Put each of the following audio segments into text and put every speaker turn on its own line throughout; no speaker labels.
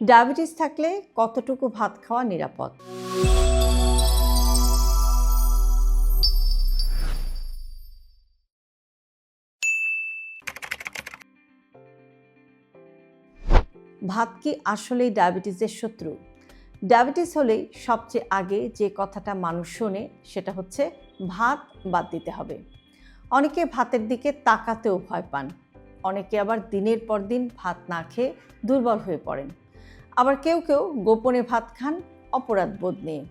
Diabetes থাকলে কতটুকু ভাত খাওয়া নিরাপদ? ভাত কি আসলেই ডায়াবেটিসের শত্রু? ডায়াবেটিস হলেই সবচেয়ে আগে যে কথাটা মানুষ শোনে সেটা হচ্ছে ভাত বাদ দিতে হবে। অনেকে ভাতের দিকে তাকাতেও ভয় পান। অনেকে আবার দিনের পর দিন ভাত না খেয়ে দুর্বল হয়ে পড়েন। আবার কেউ কেউ গোপনে ভাত খান, অপরাধ বোধ নিয়ে।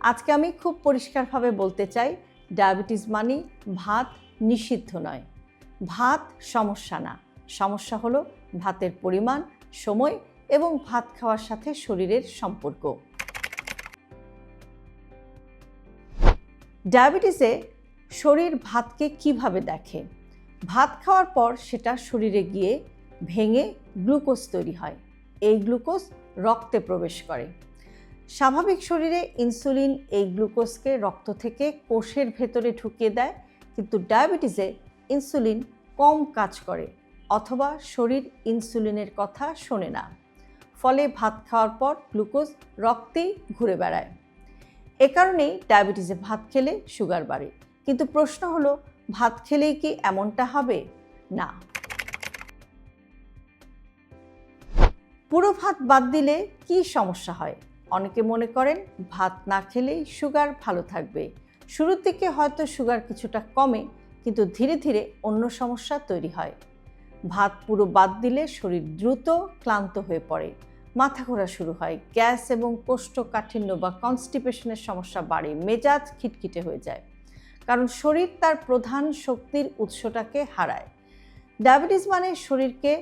আজকে আমি খুব পরিষ্কারভাবে বলতে চাই, ডায়াবেটিস মানি ভাত নিষিদ্ধ নয়। ভাত সমস্যা না। সমস্যা হলো ভাতের পরিমাণ, সময় এবং ভাত খাওয়ার সাথে শরীরের সম্পর্ক। ডায়াবেটিসে শরীর ভাতকে কীভাবে দেখে? ভাত খাওয়ার পর সেটা শরীরে গিয়ে ভেঙে গ্লুকোজ তৈরি হয়। এই গ্লুকোজ রক্তে প্রবেশ করে। স্বাভাবিক শরীরে ইনসুলিন এই গ্লুকোজকে রক্ত থেকে কোষের ভেতরে ঢুকিয়ে দেয়, কিন্তু ডায়াবেটিসে ইনসুলিন কম কাজ করে অথবা শরীর ইনসুলিনের কথা শোনে না। ফলে ভাত খাওয়ার পর গ্লুকোজ রক্তেই ঘুরে বেড়ায়। এ কারণেই ডায়াবেটিসে ভাত খেলে সুগার বাড়ে। কিন্তু প্রশ্ন হলো, ভাত খেলেই কি এমনটা হবে? না। পুরো ভাত বাদ দিলে কি সমস্যা হয়? অনেকে মনে করেন ভাত না খেলেই সুগার ভালো থাকবে। শুরুর দিকে হয়তো সুগার কিছুটা কমে, কিন্তু ধীরে ধীরে অন্য সমস্যা তৈরি হয়। ভাত পুরো বাদ দিলে শরীর দ্রুত ক্লান্ত হয়ে পড়ে। মাথা ঘোরা শুরু হয়, গ্যাস এবং কোষ্ঠকাঠিন্য বা কনস্টিপেশনের সমস্যা বাড়ে, মেজাজ খিটখিটে হয়ে যায়। কারণ শরীর তার প্রধান শক্তির উৎসটাকে হারায়। ডায়াবেটিস মানে শরীরকে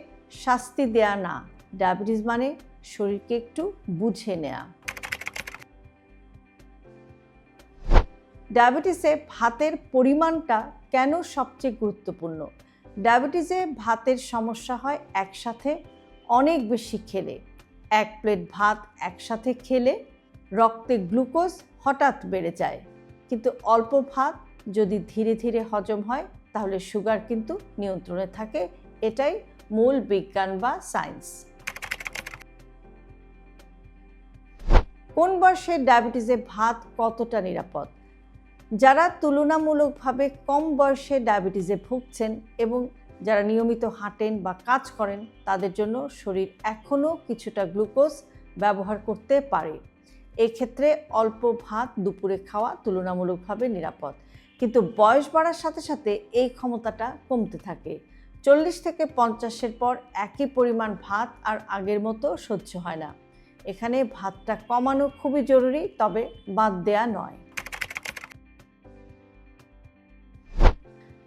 শাস্তি দেয়া না ডায়াবেটিস মানে শরীরকে একটু বুঝে নেয়া। ডায়াবেটিসে ভাতের পরিমাণটা কেন সবচেয়ে গুরুত্বপূর্ণ? ডায়াবেটিসে ভাতের সমস্যা হয় একসাথে অনেক বেশি খেলে। এক প্লেট ভাত একসাথে খেলে রক্তে গ্লুকোজ হঠাৎ বেড়ে যায়। কিন্তু অল্প ভাত যদি ধীরে ধীরে হজম হয়, তাহলে সুগার কিন্তু নিয়ন্ত্রণে থাকে। এটাই মূল বিজ্ঞান বা সায়েন্স। কোন বয়সে ডায়াবেটিসে ভাত কতটা নিরাপদ? যারা তুলনামূলকভাবে কম বয়সে ডায়াবেটিসে ভুগছেন এবং যারা নিয়মিত হাঁটেন বা কাজ করেন, তাদের জন্য শরীর এখনও কিছুটা গ্লুকোজ ব্যবহার করতে পারে। এক্ষেত্রে অল্প ভাত দুপুরে খাওয়া তুলনামূলকভাবে নিরাপদ। কিন্তু বয়স বাড়ার সাথে সাথে এই ক্ষমতাটা কমতে থাকে। চল্লিশ থেকে পঞ্চাশের পর একই পরিমাণ ভাত আর আগের মতো সহ্য হয় না। এখানে ভাতটা কমানো খুবই জরুরি, তবে বাদ দেয়া নয়।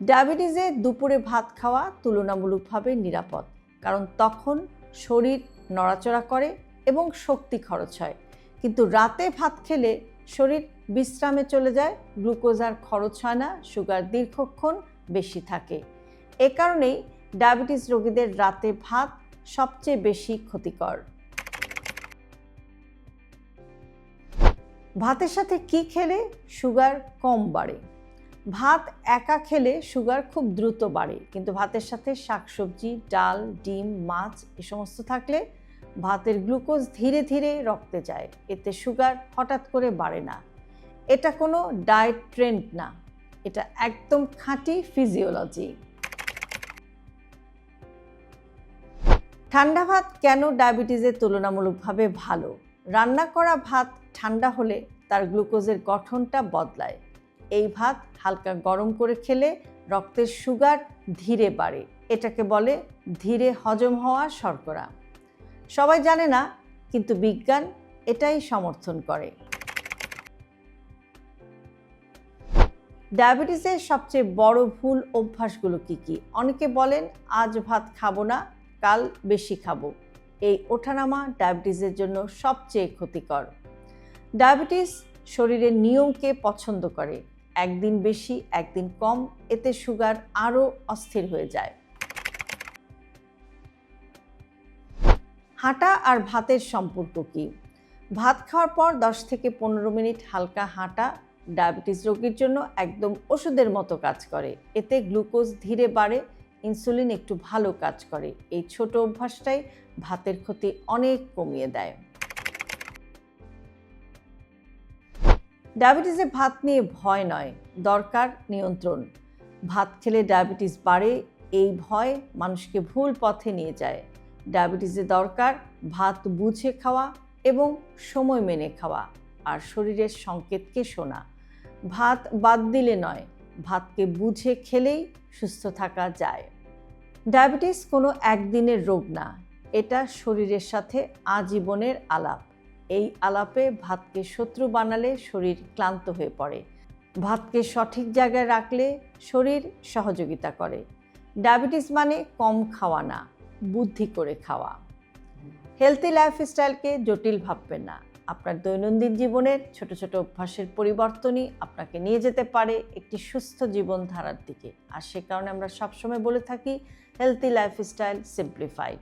ডায়াবেটিসে দুপুরে ভাত খাওয়া তুলনামূলকভাবে নিরাপদ, কারণ তখন শরীর নড়াচড়া করে এবং শক্তি খরচ হয়। কিন্তু রাতে ভাত খেলে শরীর বিশ্রামে চলে যায়, গ্লুকোজ আর খরচ হয় না, সুগার দীর্ঘক্ষণ বেশি থাকে। এ কারণেই ডায়াবেটিস রোগীদের রাতে ভাত সবচেয়ে বেশি ক্ষতিকর। ভাতের সাথে কি খেলে সুগার কম বাড়ে? ভাত একা খেলে সুগার খুব দ্রুত বাড়ে, কিন্তু ভাতের সাথে শাকসবজি, ডাল, ডিম, মাছ এ সমস্ত থাকলে ভাতের গ্লুকোজ ধীরে ধীরে রক্তে যায়, এতে সুগার হঠাৎ করে বাড়ে না। এটা কোনো ডায়েট ট্রেন্ড না, এটা একদম খাঁটি ফিজিওলজি। ঠান্ডা ভাত কেন ডায়াবেটিসের তুলনামূলকভাবে ভালো? রান্না করা ভাত ঠান্ডা হলে তার গ্লুকোজের গঠনটা বদলায়। এই ভাত হালকা গরম করে খেলে রক্তের সুগার ধীরে বাড়ে। এটাকে বলে ধীরে হজম হওয়া শর্করা। সবাই জানে না, কিন্তু বিজ্ঞান এটাই সমর্থন করে। ডায়াবেটিসের সবচেয়ে বড় ভুল অভ্যাসগুলো কি কি? অনেকে বলেন, আজ ভাত খাব না, কাল বেশি খাব। এই ওঠানামা ডায়াবেটিসের জন্য সবচেয়ে ক্ষতিকর। ডায়াবেটিস শরীরের নিয়মকে পছন্দ করে। একদিন বেশি, একদিন কম, এতে সুগার আরও অস্থির হয়ে যায়। হাঁটা আর ভাতের সম্পর্ক কি? ভাত খাওয়ার পর দশ থেকে পনেরো মিনিট হালকা হাঁটা ডায়াবেটিস রোগীর জন্য একদম ওষুধের মতো কাজ করে। এতে গ্লুকোজ ধীরে বাড়ে, ইনসুলিন একটু ভালো কাজ করে। এই ছোট অভ্যাসটাই ভাতের ক্ষতি অনেক কমিয়ে দেয়। ডায়াবেটিসে ভাত নিয়ে ভয় নয়, দরকার নিয়ন্ত্রণ। ভাত খেলে ডায়াবেটিস বাড়ে, এই ভয় মানুষকে ভুল পথে নিয়ে যায়। ডায়াবেটিসে দরকার ভাত বুঝে খাওয়া এবং সময় মেনে খাওয়া আর শরীরের সংকেতকে শোনা। ভাত বাদ দিলে নয়, ভাতকে বুঝে খেলেই সুস্থ থাকা যায়। ডায়াবেটিস কোনো একদিনের রোগ না, এটা শরীরের সাথে আজীবনের আলাপ। এই আলাপে ভাতকে শত্রু বানালে শরীর ক্লান্ত হয়ে পড়ে। ভাতকে সঠিক জায়গায় রাখলে শরীর সহযোগিতা করে। ডায়াবেটিস মানে কম খাওয়া না, বুদ্ধি করে খাওয়া। হেলদি লাইফস্টাইলকে জটিল ভাববেন না। আপনার দৈনন্দিন জীবনের ছোট ছোট অভ্যাসের পরিবর্তনই আপনাকে নিয়ে যেতে পারে একটি সুস্থ জীবনধারার দিকে। আর সে কারণে আমরা সবসময় বলে থাকি হেলদি লাইফস্টাইল সিম্পলিফাইড